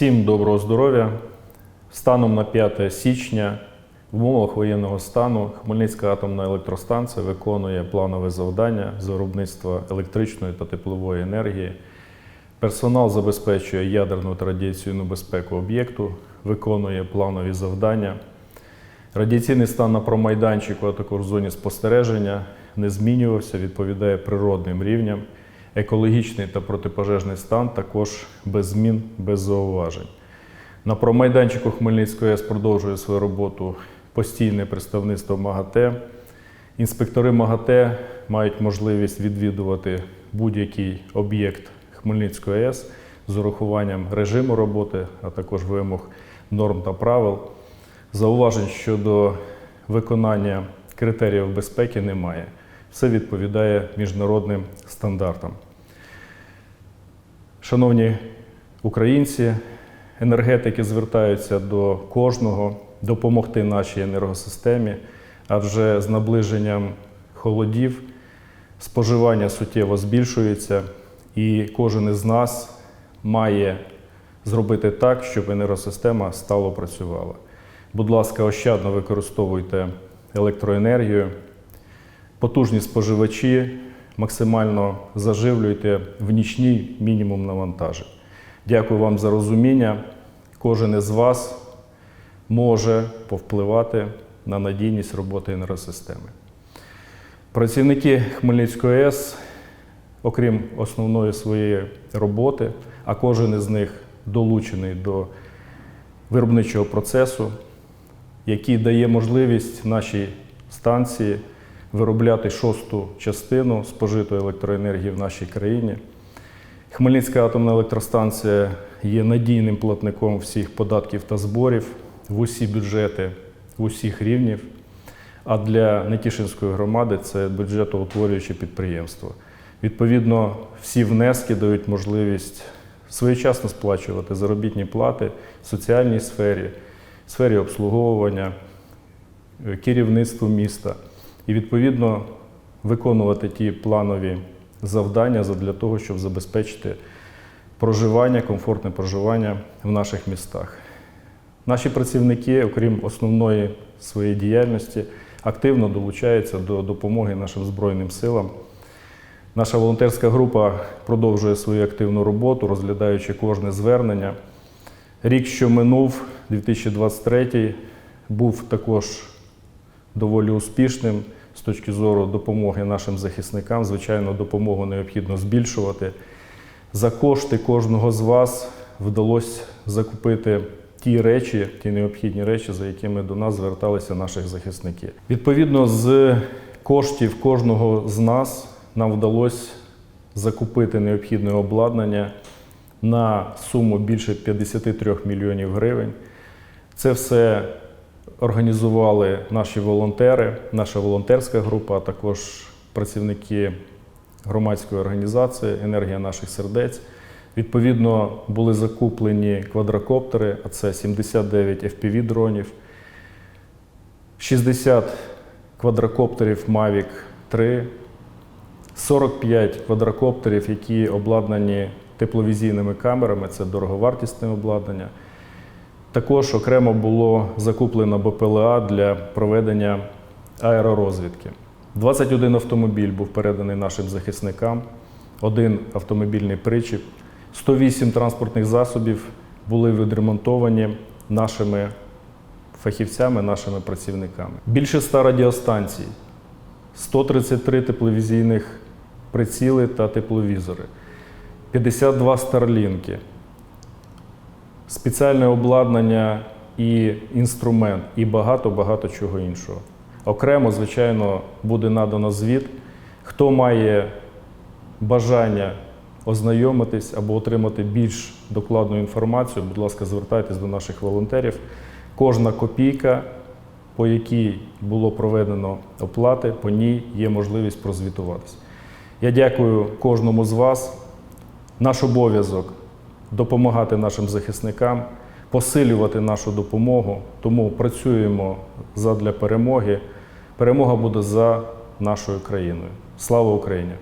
Всім доброго здоров'я. Станом на 5 січня в умовах воєнного стану Хмельницька атомна електростанція виконує планове завдання з виробництва електричної та теплової енергії. Персонал забезпечує ядерну та радіаційну безпеку об'єкту, виконує планові завдання. Радіаційний стан на промайданчику, а також в зоні спостереження не змінювався, відповідає природним рівням. Екологічний та протипожежний стан також без змін, без зауважень. На промайданчику Хмельницької АЕС продовжує свою роботу постійне представництво МАГАТЕ. Інспектори МАГАТЕ мають можливість відвідувати будь-який об'єкт Хмельницької АЕС з урахуванням режиму роботи, а також вимог норм та правил. Зауважень щодо виконання критеріїв безпеки немає. Все відповідає міжнародним стандартам. Шановні українці, енергетики звертаються до кожного допомогти нашій енергосистемі, адже з наближенням холодів споживання суттєво збільшується, і кожен із нас має зробити так, щоб енергосистема стало працювала. Будь ласка, ощадно використовуйте електроенергію, потужні споживачі максимально заживлюйте в нічній мінімум навантажень. Дякую вам за розуміння. Кожен із вас може повпливати на надійність роботи енергосистеми. Працівники Хмельницької АЕС, окрім основної своєї роботи, а кожен із них долучений до виробничого процесу, який дає можливість нашій станції виробляти шосту частину спожитої електроенергії в нашій країні. Хмельницька атомна електростанція є надійним платником всіх податків та зборів в усі бюджети, в усіх рівнів. А для Нетішинської громади це бюджетоутворююче підприємство. Відповідно, всі внески дають можливість своєчасно сплачувати заробітні плати в соціальній сфері, сфері обслуговування, керівництву міста і відповідно виконувати ті планові завдання для того, щоб забезпечити проживання, комфортне проживання в наших містах. Наші працівники, окрім основної своєї діяльності, активно долучаються до допомоги нашим Збройним силам. Наша волонтерська група продовжує свою активну роботу, розглядаючи кожне звернення. Рік, що минув, 2023, був також доволі успішним з точки зору допомоги нашим захисникам. Звичайно, допомогу необхідно збільшувати. За кошти кожного з вас вдалося закупити ті речі, ті необхідні речі, за якими до нас зверталися наші захисники. Відповідно, з коштів кожного з нас нам вдалося закупити необхідне обладнання на суму більше 53 мільйонів гривень. Це все організували наші волонтери, наша волонтерська група, а також працівники громадської організації Енергія наших сердець. Відповідно, були закуплені квадрокоптери, а це 79 fpv дронів, 60 квадрокоптерів Mavic 3, 45 квадрокоптерів, які обладнані тепловізійними камерами, це дороговартісне обладнання. Також окремо було закуплено БПЛА для проведення аеророзвідки. 21 автомобіль був переданий нашим захисникам, один автомобільний причіп, 108 транспортних засобів були відремонтовані нашими фахівцями, нашими працівниками. Більше 100 радіостанцій, 133 тепловізійних приціли та тепловізори, 52 старлінки спеціальне обладнання і інструмент, і багато-багато чого іншого. Окремо, звичайно, буде надано звіт, хто має бажання ознайомитись або отримати більш докладну інформацію, будь ласка, звертайтесь до наших волонтерів. Кожна копійка, по якій було проведено оплати, по ній є можливість прозвітуватися. Я дякую кожному з вас. Наш обов'язок допомагати нашим захисникам, посилювати нашу допомогу. Тому працюємо задля перемоги. Перемога буде за нашою країною. Слава Україні!